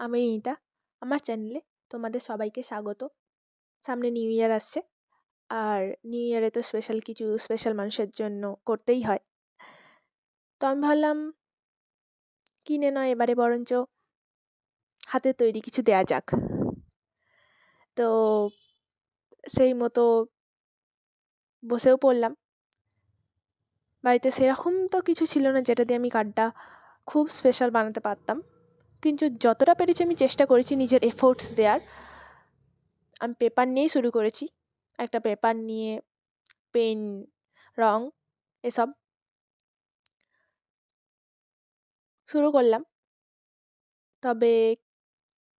আমি রিনিতা, আমার চ্যানেলে তোমাদের সবাইকে স্বাগত। সামনে নিউ ইয়ার আসছে। আর নিউ ইয়ারে তো স্পেশাল কিছু স্পেশাল মানুষের জন্য করতেই হয়। তো আমি ভাবলাম, কিনে নয় এবারে বরঞ্চ হাতের তৈরি কিছু দেয়া যাক। তো সেই মতো বসেও পড়লাম। বাড়িতে সেরকম তো কিছু ছিল না যেটা দিয়ে আমি কার্ডটা খুব স্পেশাল বানাতে পারতাম। কিন্তু যতটা পেরেছি আমি চেষ্টা করেছি নিজের এফোর্টস দেওয়ার আমি পেপার নিয়েই শুরু করেছি। একটা পেপার নিয়ে পেন রং, এসব। শুরু করলাম। তবে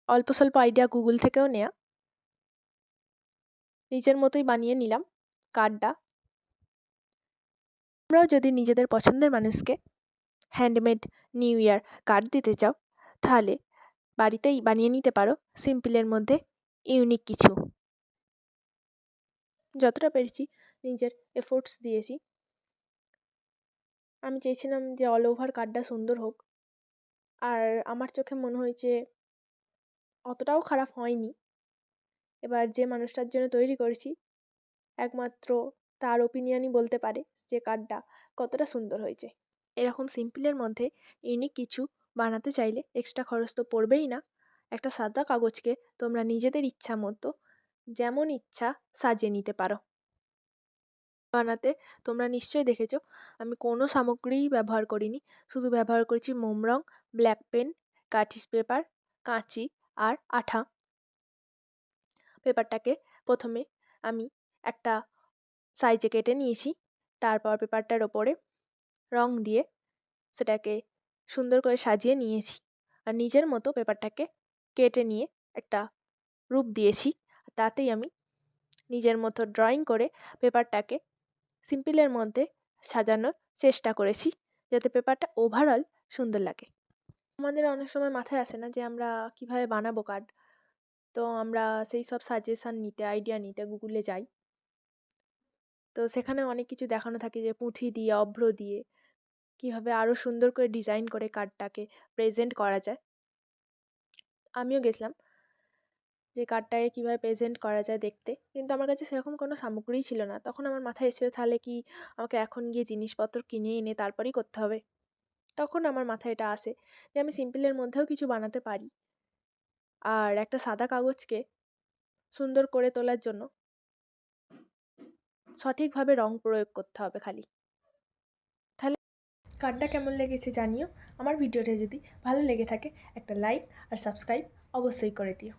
অল্প স্বল্প আইডিয়া গুগল থেকেও নেয়া। নিজের মতোই বানিয়ে নিলাম কার্ডটা আমরাও যদি নিজেদের পছন্দের মানুষকে হ্যান্ডমেড নিউ ইয়ার কার্ড দিতে চাও তাহলে বাড়িতেই বানিয়ে নিতে পারো, সিম্পলের মধ্যে ইউনিক কিছু। যতটা পেরেছি নিজের এফোর্টস দিয়েছি। আমি চেয়েছিলাম যে অল ওভার কার্ডটা সুন্দর হোক। আর আমার চোখে মনে হয়েছে অতটাও খারাপ হয়নি। এবার যে মানুষটার জন্য তৈরি করেছি, একমাত্র তার ওপিনিয়নই বলতে পারে যে কার্ডটা কতটা সুন্দর হয়েছে। এরকম সিম্পলের মধ্যে ইউনিক কিছু বানাতে চাইলে এক্সট্রা খরচ তো পড়বেই না। একটা সাদা কাগজকে তোমরা নিজেদের ইচ্ছা মতো যেমন ইচ্ছা সাজিয়ে নিতে পারো। বানাতে তোমরা নিশ্চয়ই দেখেছ, আমি কোনো সামগ্রীই ব্যবহার করিনি। শুধু ব্যবহার করেছি মোম রং ব্ল্যাক পেন কাঠিস পেপার, কাঁচি আর আঠা। পেপারটাকে প্রথমে আমি একটা সাইজে কেটে নিয়েছি। তারপর পেপারটার ওপরে রং দিয়ে সেটাকে সুন্দর করে সাজিয়ে নিয়েছি। আর নিজের মতো পেপারটাকে কেটে নিয়ে একটা রূপ দিয়েছি। তাতেই আমি নিজের মতো ড্রয়িং করে পেপারটাকে সিম্পলের মধ্যে সাজানোর চেষ্টা করেছি, যাতে পেপারটা ওভারঅল সুন্দর লাগে। আমাদের অনেক সময় মাথায় আসে না যে আমরা কীভাবে বানাবো কার্ড তো আমরা সেই সব সাজেশান নিতে আইডিয়া নিতে গুগলে যাই। তো সেখানে অনেক কিছু দেখানো থাকে যে পুঁথি দিয়ে, অভ্র দিয়ে। কীভাবে আরও সুন্দর করে ডিজাইন করে কার্ডটাকে প্রেজেন্ট করা যায়। আমিও গেছিলাম যে কার্ডটাকে কীভাবে প্রেজেন্ট করা যায় দেখতে। কিন্তু আমার কাছে সেরকম কোনো সামগ্রীই ছিল না। তখন আমার মাথায় এসেছিল, তাহলে কি আমাকে এখন গিয়ে জিনিসপত্র কিনে এনে তারপরেই করতে হবে? তখন আমার মাথায় এটা আসে যে আমি সিম্পলের মধ্যেও কিছু বানাতে পারি। আর একটা সাদা কাগজকে সুন্দর করে তোলার জন্য সঠিকভাবে রং প্রয়োগ করতে হবে খালি। কার্ডটা কেমন লেগেছে জানিও। আমার ভিডিওটা যদি ভালো লেগে থাকে, একটা লাইক আর সাবস্ক্রাইব অবশ্যই করে দিও।